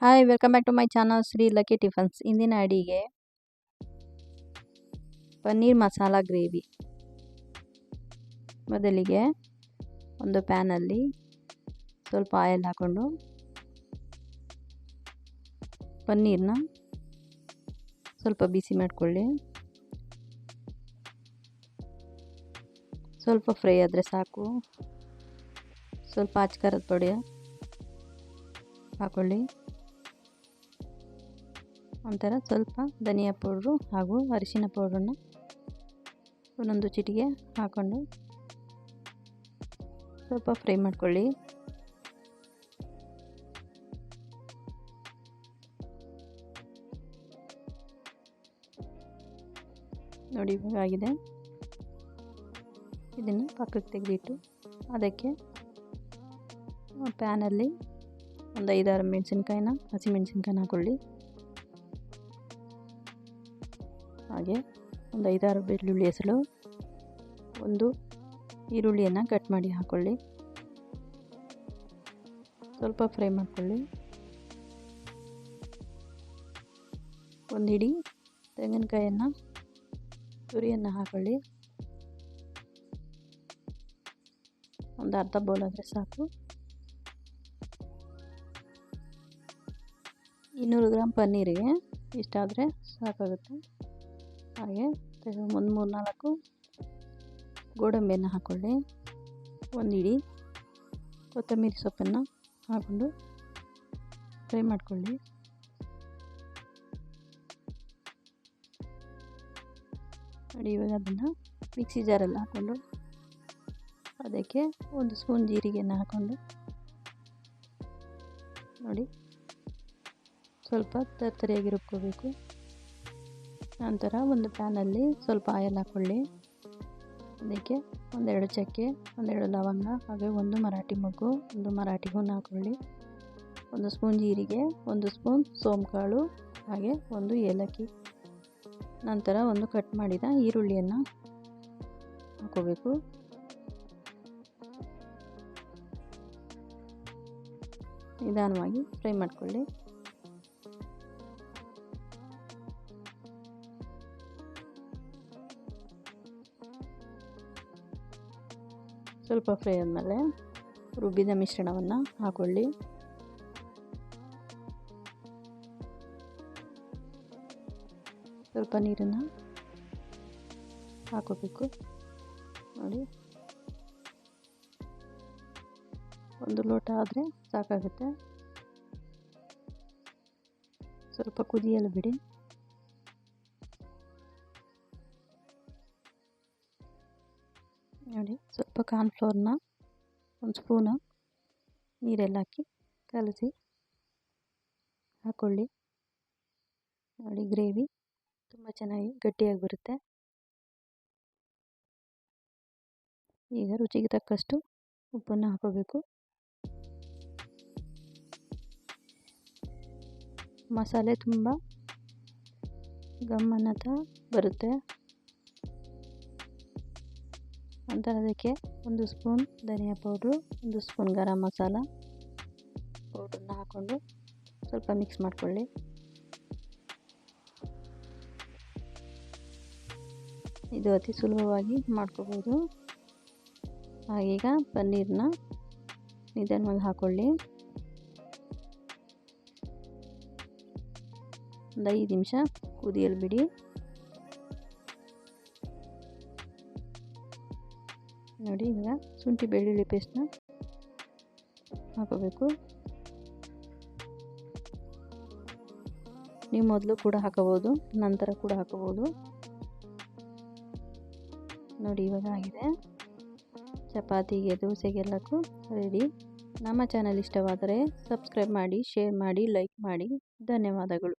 Hi welcome back to my channel Shri lucky tiffins ಇಂದಿನ ಅಡಿಗೆ paneer masala gravy. ಮೊದಲಿಗೆ ಒಂದು ಪ್ಯಾನಲ್ಲಿ ಸ್ವಲ್ಪ ಆಯಿಲ್ ಹಾಕ್ಕೊಂಡು ಪನ್ನೀರನ್ನ ಸ್ವಲ್ಪ ಬಿಸಿ ಮಾಡಿಕೊಳ್ಳಿ. ಸ್ವಲ್ಪ ಫ್ರೈ ಆದರೆ ಸಾಕು. ಸ್ವಲ್ಪ ಅಚ್ಕಾರದ ಪುಡಿ ಹಾಕೊಳ್ಳಿ. ಒಂಥರ ಸ್ವಲ್ಪ ಧನಿಯಾ ಪೌಡ್ರು ಹಾಗೂ ಅರಿಶಿನ ಪೌಡ್ರನ್ನ ಒಂದೊಂದು ಚಿಟಿಗೆ ಹಾಕ್ಕೊಂಡು ಸ್ವಲ್ಪ ಫ್ರೈ ಮಾಡ್ಕೊಳ್ಳಿ. ನೋಡಿ ಇವಾಗ ಆಗಿದೆ. ಇದನ್ನು ಪಕ್ಕಕ್ಕೆ ತೆಗೆದಿಟ್ಟು ಅದಕ್ಕೆ ಪ್ಯಾನಲ್ಲಿ ಒಂದು ಐದಾರು ಮೆಣಸಿನ್ಕಾಯಿನ ಹಸಿಮೆಣಸಿನ್ಕಾಯಿನ ಹಾಕೊಳ್ಳಿ. ಹಾಗೆ ಒಂದು ಐದಾರು ಬೆಳ್ಳುಳ್ಳಿ ಹೆಸಳು ಒಂದು ಈರುಳ್ಳಿಯನ್ನು ಕಟ್ ಮಾಡಿ ಹಾಕ್ಕೊಳ್ಳಿ ಸ್ವಲ್ಪ ಫ್ರೈ ಮಾಡ್ಕೊಳ್ಳಿ. ಒಂದು ಹಿಡಿ ತೆಂಗಿನಕಾಯನ್ನು, ತುರಿಯನ್ನು ಹಾಕೊಳ್ಳಿ. ಒಂದು ಅರ್ಧ ಬೌಲ್ ಆದರೆ ಸಾಕು. ಇನ್ನೂರು ಗ್ರಾಮ್ ಪನ್ನೀರಿಗೆ ಇಷ್ಟಾದರೆ ಸಾಕಾಗುತ್ತೆ. ಹಾಗೆ ಒಂದು ಮೂರು ನಾಲ್ಕು ಗೋಡಂಬಿಯನ್ನು ಹಾಕ್ಕೊಳ್ಳಿ ಒಂದು ಇಡೀ ಕೊತ್ತಂಬರಿ ಸೊಪ್ಪನ್ನು ಹಾಕ್ಕೊಂಡು ಫ್ರೈ ಮಾಡಿಕೊಳ್ಳಿ. ನೋಡಿ, ಇವಾಗ ಅದನ್ನು ಮಿಕ್ಸಿ ಜಾರಲ್ಲಿ ಹಾಕ್ಕೊಂಡು ಅದಕ್ಕೆ ಒಂದು ಸ್ಪೂನ್ ಜೀರಿಗೆಯನ್ನು ಹಾಕ್ಕೊಂಡು ನೋಡಿ, ಸ್ವಲ್ಪ ತರ್ತರಿಯಾಗಿ ರುಬ್ಕೋಬೇಕು. ನಂತರ ಒಂದು ಪ್ಯಾನಲ್ಲಿ ಸ್ವಲ್ಪ ಆಯಿಲ್ ಹಾಕ್ಕೊಳ್ಳಿ ಅದಕ್ಕೆ ಒಂದೆರಡು ಚಕ್ಕೆ, ಒಂದೆರಡು ಲವಂಗ, ಹಾಗೆ ಒಂದು ಮರಾಠಿ ಮೊಗ್ಗು, ಒಂದು ಮರಾಠಿ ಹೂನ್ ಹಾಕ್ಕೊಳ್ಳಿ ಒಂದು ಸ್ಪೂನ್ ಜೀರಿಗೆ, ಒಂದು ಸ್ಪೂನ್ ಸೋಂಕಾಳು, ಹಾಗೆ ಒಂದು ಏಲಕ್ಕಿ. ನಂತರ ಒಂದು ಕಟ್ ಮಾಡಿದ ಈರುಳ್ಳಿಯನ್ನು ಹಾಕೋಬೇಕು. ನಿಧಾನವಾಗಿ ಫ್ರೈ ಮಾಡ್ಕೊಳ್ಳಿ. ಸ್ವಲ್ಪ ಫ್ರೈ ಆದಮೇಲೆ ರುಬ್ಬಿದ ಮಿಶ್ರಣವನ್ನು ಹಾಕೊಳ್ಳಿ. ಸ್ವಲ್ಪ ನೀರನ್ನು ಹಾಕೋಬೇಕು. ನೋಡಿ. ಒಂದು ಲೋಟ ಆದರೆ ಸಾಕಾಗುತ್ತೆ. ಸ್ವಲ್ಪ ಕುದಿಯಲು ಬಿಡಿ. ನೋಡಿ, ಸ್ವಲ್ಪ ಕಾರ್ನ್ಫ್ಲೋರ್ನ ಒಂದು ಸ್ಪೂನು ನೀರೆಲ್ಲ ಹಾಕಿ ಕಲಸಿ ಹಾಕ್ಕೊಳ್ಳಿ ನೋಡಿ, ಗ್ರೇವಿ ತುಂಬ ಚೆನ್ನಾಗಿ ಗಟ್ಟಿಯಾಗಿ ಬರುತ್ತೆ. ಈಗ ರುಚಿಗೆ ತಕ್ಕಷ್ಟು ಉಪ್ಪನ್ನು ಹಾಕೋಬೇಕು. ಮಸಾಲೆ ತುಂಬ ಗಮ್ಮನ್ನತ ಬರುತ್ತೆ. ನಂತರ ಅದಕ್ಕೆ ಒಂದು ಸ್ಪೂನ್ ಧನಿಯಾ ಪೌಡ್ರು, ಒಂದು ಸ್ಪೂನ್ ಗರಂ ಮಸಾಲ ಪೌಡ್ರನ್ನ ಹಾಕ್ಕೊಂಡು ಸ್ವಲ್ಪ ಮಿಕ್ಸ್ ಮಾಡಿಕೊಳ್ಳಿ. ಇದು ಅತಿ ಸುಲಭವಾಗಿ ಮಾಡ್ಕೋಬೋದು. ಹಾಗೀಗ ಪನ್ನೀರನ್ನ ನಿಧಾನವಾಗಿ ಹಾಕ್ಕೊಳ್ಳಿ ಒಂದು ಐದು ನಿಮಿಷ ಕುದಿಯಲು ಬಿಡಿ ನೋಡಿ ಈಗ ಶುಂಠಿ ಬೆಳ್ಳುಳ್ಳಿ ಪೇಸ್ಟ್ನ ಹಾಕೋಬೇಕು. ನೀವು ಮೊದಲು ಕೂಡ ಹಾಕೋಬೋದು ನಂತರ ಕೂಡ ಹಾಕೋಬೋದು ನೋಡಿ, ಇವಾಗ ಆಗಿದೆ. ಚಪಾತಿಗೆ ದೋಸೆಗೆಲ್ಲಕ್ಕೂ ರೆಡಿ ನಮ್ಮ ಚಾನಲ್ ಇಷ್ಟವಾದರೆ ಸಬ್ಸ್ಕ್ರೈಬ್ ಮಾಡಿ ಶೇರ್ ಮಾಡಿ ಲೈಕ್ ಮಾಡಿ. ಧನ್ಯವಾದಗಳು.